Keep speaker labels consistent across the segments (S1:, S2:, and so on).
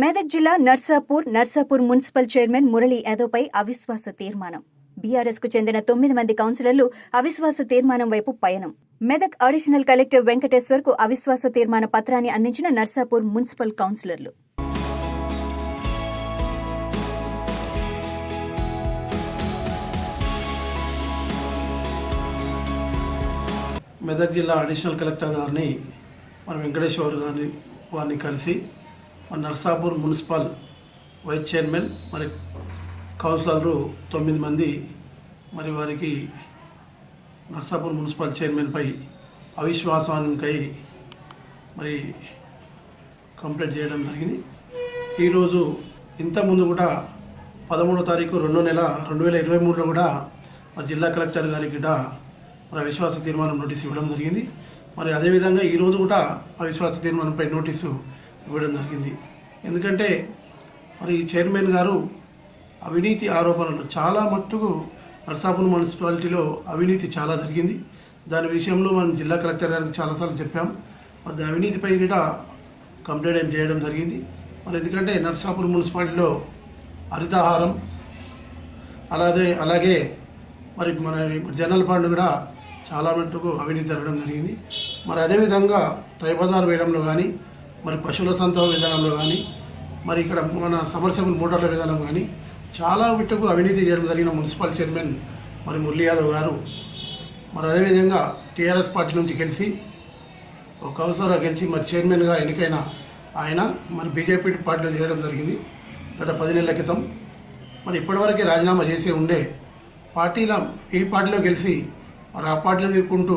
S1: మెదక్ జిల్లా Narsapur Narsapur municipal chairman Murali యాదవ్పై అవిశ్వాస తీర్మానం. బీఆర్ఎస్కు చెందిన తొమ్మిది మంది కౌన్సిలర్లు అవిశ్వాస తీర్మానం వైపు పయనం. మెదక్ అడిషనల్ కలెక్టర్ వెంకటేశ్వర్కు అవిశ్వాస తీర్మాన పత్రాన్ని అందించిన నర్సాపూర్ మున్సిపల్ కౌన్సిలర్లు.
S2: మెదక్ జిల్లా అడిషనల్ కలెక్టర్ గారిని మన వెంకటేశ్వర్ గారిని వారిని కలిసి నర్సాపూర్ మున్సిపల్ వైస్ చైర్మన్ మరి కౌన్సిలర్లు తొమ్మిది మంది మరి వారికి నర్సాపూర్ మున్సిపల్ చైర్మన్పై అవిశ్వాసానికై మరి కంప్లైంట్ చేయడం జరిగింది. ఈరోజు ఇంతకుముందు కూడా పదమూడో తారీఖు రెండో నెల రెండు వేల ఇరవై మూడులో కూడా మరి జిల్లా కలెక్టర్ గారికి కూడా మరి అవిశ్వాస తీర్మానం నోటీస్ ఇవ్వడం జరిగింది. మరి అదేవిధంగా ఈరోజు కూడా అవిశ్వాస తీర్మానంపై నోటీసు ఇవ్వడం జరిగింది. ఎందుకంటే మరి ఈ చైర్మన్ గారు అవినీతి ఆరోపణలు చాలా మట్టుకు నర్సాపూర్ మున్సిపాలిటీలో అవినీతి చాలా జరిగింది. దాని విషయంలో మనం జిల్లా కలెక్టర్ గారికి చాలాసార్లు చెప్పాం. మరి అవినీతిపై కూడా కంప్లైంట్ చేయడం జరిగింది. మరి ఎందుకంటే నర్సాపూర్ మున్సిపాలిటీలో హరితహారం అలాగే అలాగే మరి మన జనరల్ ఫండ్ కూడా చాలా మట్టుకు అవినీతి జరగడం జరిగింది. మరి అదేవిధంగా తైబజార్ వేయడంలో కానీ మరి పశువుల సంత విధానంలో కానీ మరి ఇక్కడ మన సమర్సబుల్ మోటార్ల విధానం కానీ చాలా విట్టుకు అవినీతి చేయడం జరిగిన మున్సిపల్ చైర్మన్ మరి మురళీ యాదవ్ గారు. మరి అదేవిధంగా టీఆర్ఎస్ పార్టీ నుంచి గెలిచి ఒక అవసరం గెలిచి మరి చైర్మన్గా ఎన్నికైన ఆయన మరి బీజేపీ పార్టీలో చేరడం జరిగింది గత పది నెలల క్రితం. మరి ఇప్పటివరకే రాజీనామా చేసి ఉండే పార్టీల ఈ పార్టీలో గెలిచి మరి ఆ పార్టీలో తిరుక్కుంటూ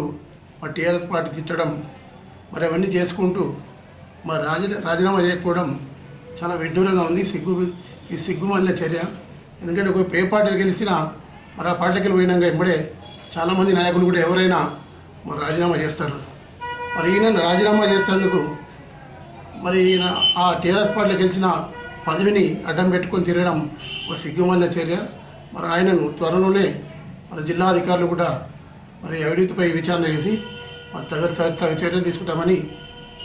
S2: మరి టీఆర్ఎస్ పార్టీ తిట్టడం మరి అవన్నీ చేసుకుంటూ మరి రాజ రాజీనామా చేయకపోవడం చాలా విడ్డూరంగా ఉంది. సిగ్గు ఈ సిగ్గుమల్ల చర్య. ఎందుకంటే ఒక ఏ పార్టీలు గెలిచినా మరి ఆ పార్టీకి పోయినాక ఇప్పుడే చాలామంది నాయకులు కూడా ఎవరైనా మరి రాజీనామా చేస్తారు. మరి ఈయన రాజీనామా చేసేందుకు మరి ఈయన ఆ టీఆర్ఎస్ పార్టీలో గెలిచిన పదవిని అడ్డం పెట్టుకొని తిరగడం ఒక సిగ్గుమైన చర్య. మరి ఆయనను త్వరలోనే మరి జిల్లా అధికారులు కూడా మరి అవినీతిపై విచారణ చేసి మరి తగ తగ చర్యలు తీసుకుంటామని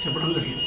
S2: చెప్పడం జరిగింది.